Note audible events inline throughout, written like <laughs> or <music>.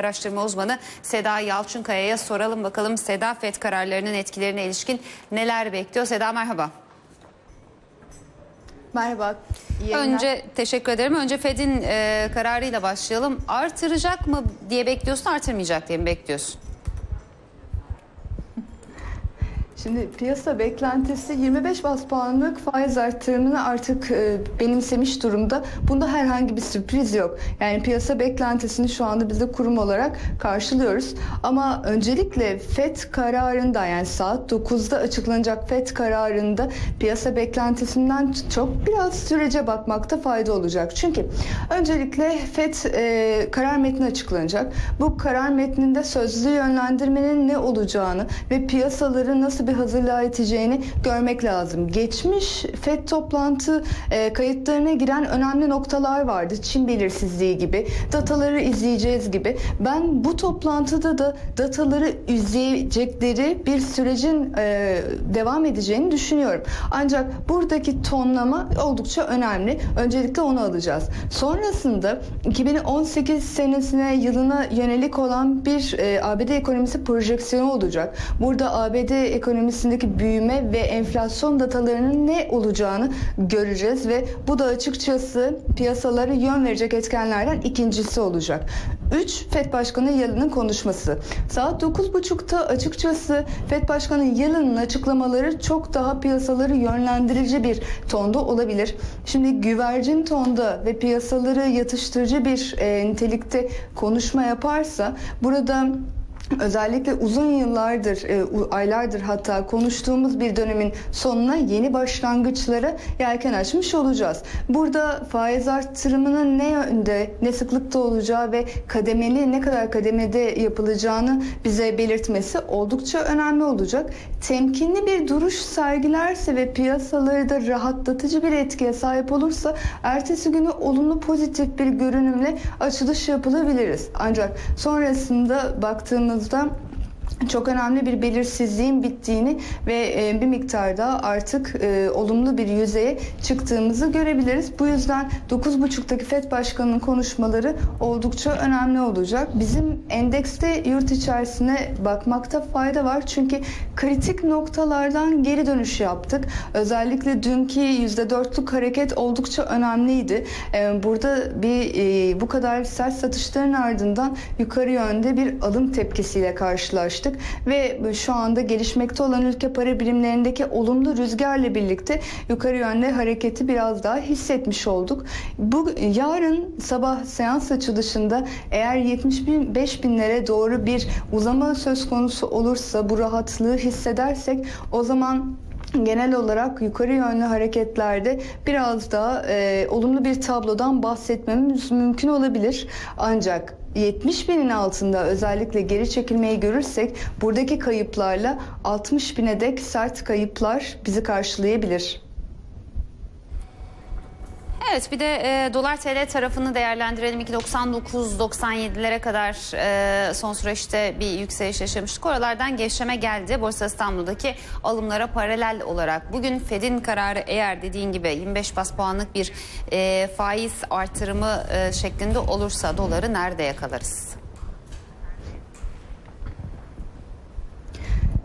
Araştırma uzmanı Seda Yalçınkaya'ya soralım bakalım Seda FED kararlarının etkilerine ilişkin neler bekliyor? Seda merhaba. Merhaba. yayınlar. Önce teşekkür ederim. Önce FED'in e, kararıyla başlayalım. Artıracak mı diye bekliyorsun, artırmayacak diye mi bekliyorsun? Şimdi piyasa beklentisi 25 bas puanlık faiz artırımını artık e, benimsemiş durumda. Bunda herhangi bir sürpriz yok. Yani piyasa beklentisini şu anda biz de kurum olarak karşılıyoruz. Ama öncelikle FED kararında yani saat 9'da açıklanacak FED kararında piyasa beklentisinden çok biraz sürece bakmakta fayda olacak. Çünkü öncelikle FED e, karar metni açıklanacak. Bu karar metninde sözlü yönlendirmenin ne olacağını ve piyasaları nasıl bir hazırlığa iteceğini görmek lazım. Geçmiş FED toplantı e, kayıtlarına giren önemli noktalar vardı. Çin belirsizliği gibi, dataları izleyeceğiz gibi. Ben bu toplantıda da dataları izleyecekleri bir sürecin e, devam edeceğini düşünüyorum. Ancak buradaki tonlama oldukça önemli. Öncelikle onu alacağız. Sonrasında 2018 senesine yılına yönelik olan bir e, ABD ekonomisi projeksiyonu olacak. Burada ABD ekonomisindeki büyüme ve enflasyon datalarının ne olacağını göreceğiz ve bu da açıkçası piyasalara yön verecek etkenlerden ikincisi olacak. 3 FED Başkanı Yalın'ın konuşması. Saat 9.30'da açıkçası FED Başkanı Yalın'ın açıklamaları çok daha piyasaları yönlendirici bir tonda olabilir. Şimdi güvercin tonda ve piyasaları yatıştırıcı bir e, nitelikte konuşma yaparsa burada Özellikle uzun yıllardır, e, aylardır hatta konuştuğumuz bir dönemin sonuna yeni başlangıçlara yelken açmış olacağız. Burada faiz arttırımının ne yönde, ne sıklıkta olacağı ve kademeli, ne kadar kademede yapılacağını bize belirtmesi oldukça önemli olacak. Temkinli bir duruş sergilerse ve piyasaları da rahatlatıcı bir etkiye sahip olursa ertesi günü olumlu pozitif bir görünümle açılış yapılabiliriz. Ancak sonrasında baktığımızda çok önemli bir belirsizliğin bittiğini ve e, bir miktarda artık e, olumlu bir yüzeye çıktığımızı görebiliriz. Bu yüzden 9.30'daki FED Başkanı'nın konuşmaları oldukça önemli olacak. Bizim endekste yurt içerisine bakmakta fayda var. Çünkü kritik noktalardan geri dönüş yaptık. Özellikle dünkü %4'lük hareket oldukça önemliydi. E, Burada bir bu kadar sert satışların ardından yukarı yönde bir alım tepkisiyle karşılaştık ve şu anda gelişmekte olan ülke para birimlerindeki olumlu rüzgarla birlikte yukarı yönde hareketi biraz daha hissetmiş olduk. Bu yarın sabah seans açılışında eğer 75 binlere doğru bir uzama söz konusu olursa bu rahatlığı hissedersek o zaman genel olarak yukarı yönlü hareketlerde biraz daha e, olumlu bir tablodan bahsetmemiz mümkün olabilir. Ancak 70 binin altında özellikle geri çekilmeyi görürsek buradaki kayıplarla 60 bine dek sert kayıplar bizi karşılayabilir. Evet bir de e, dolar TL tarafını değerlendirelim. 2.99-97'lere kadar e, son süreçte bir yükseliş yaşamıştık. Oralardan gevşeme geldi. Borsa İstanbul'daki alımlara paralel olarak. Bugün Fed'in kararı eğer dediğin gibi 25 bas puanlık bir e, faiz artırımı e, şeklinde olursa doları nerede yakalarız?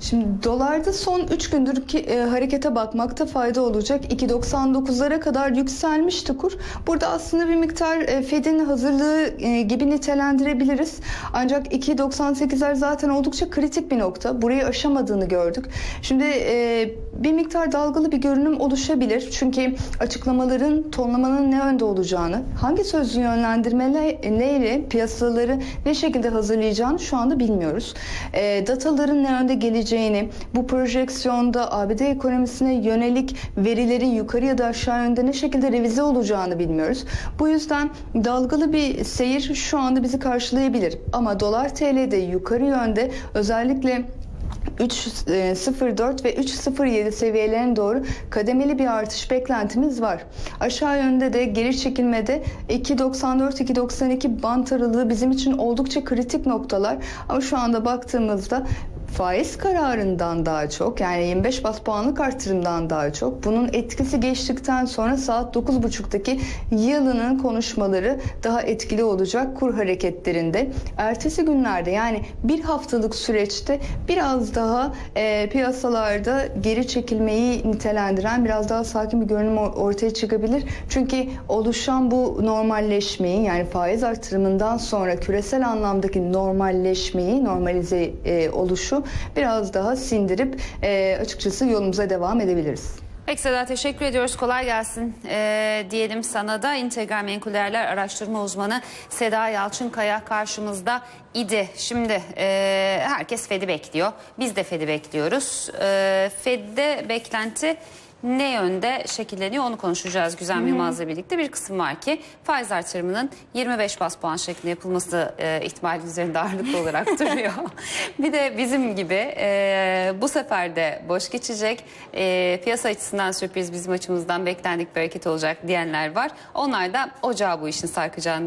Şimdi dolarda son 3 gündür ki e, harekete bakmakta fayda olacak. 2.99'lara kadar yükselmişti kur. Burada aslında bir miktar e, Fed'in hazırlığı e, gibi nitelendirebiliriz. Ancak 2.98'ler zaten oldukça kritik bir nokta. Burayı aşamadığını gördük. Şimdi e, bir miktar dalgalı bir görünüm oluşabilir. Çünkü açıklamaların tonlamanın ne yönde olacağını, hangi sözlü yönlendirmeyle piyasaları ne şekilde hazırlayacağını şu anda bilmiyoruz. E, dataların ne yönde geleceğini, bu projeksiyonda ABD ekonomisine yönelik verilerin yukarı ya da aşağı yönde ne şekilde revize olacağını bilmiyoruz. Bu yüzden dalgalı bir seyir şu anda bizi karşılayabilir. Ama dolar TL'de yukarı yönde özellikle 3.04 ve 3.07 seviyelerine doğru kademeli bir artış beklentimiz var. Aşağı yönde de geri çekilmede 2.94-2.92 bant aralığı bizim için oldukça kritik noktalar. Ama şu anda baktığımızda faiz kararından daha çok yani 25 bas puanlık artırımdan daha çok bunun etkisi geçtikten sonra saat 9.30'daki yılının konuşmaları daha etkili olacak kur hareketlerinde. Ertesi günlerde yani bir haftalık süreçte biraz daha e, piyasalarda geri çekilmeyi nitelendiren biraz daha sakin bir görünüm or- ortaya çıkabilir. Çünkü oluşan bu normalleşmeyi yani faiz artırımından sonra küresel anlamdaki normalleşmeyi, normalize e, oluşu biraz daha sindirip e, açıkçası yolumuza devam edebiliriz. Peki Seda teşekkür ediyoruz. Kolay gelsin ee, diyelim sana da. İntegral Menkullerler Araştırma Uzmanı Seda Yalçınkaya karşımızda idi. Şimdi e, herkes Fed'i bekliyor. Biz de Fed'i bekliyoruz. E, Fed'de beklenti ne yönde şekilleniyor onu konuşacağız Güzem Yılmaz'la birlikte. Bir kısım var ki faiz artırımının 25 bas puan şeklinde yapılması e, ihtimali üzerinde ağırlıklı olarak <laughs> duruyor. bir de bizim gibi e, bu sefer de boş geçecek e, piyasa açısından sürpriz bizim açımızdan beklendik bir hareket olacak diyenler var. Onlar da ocağa bu işin sarkacağını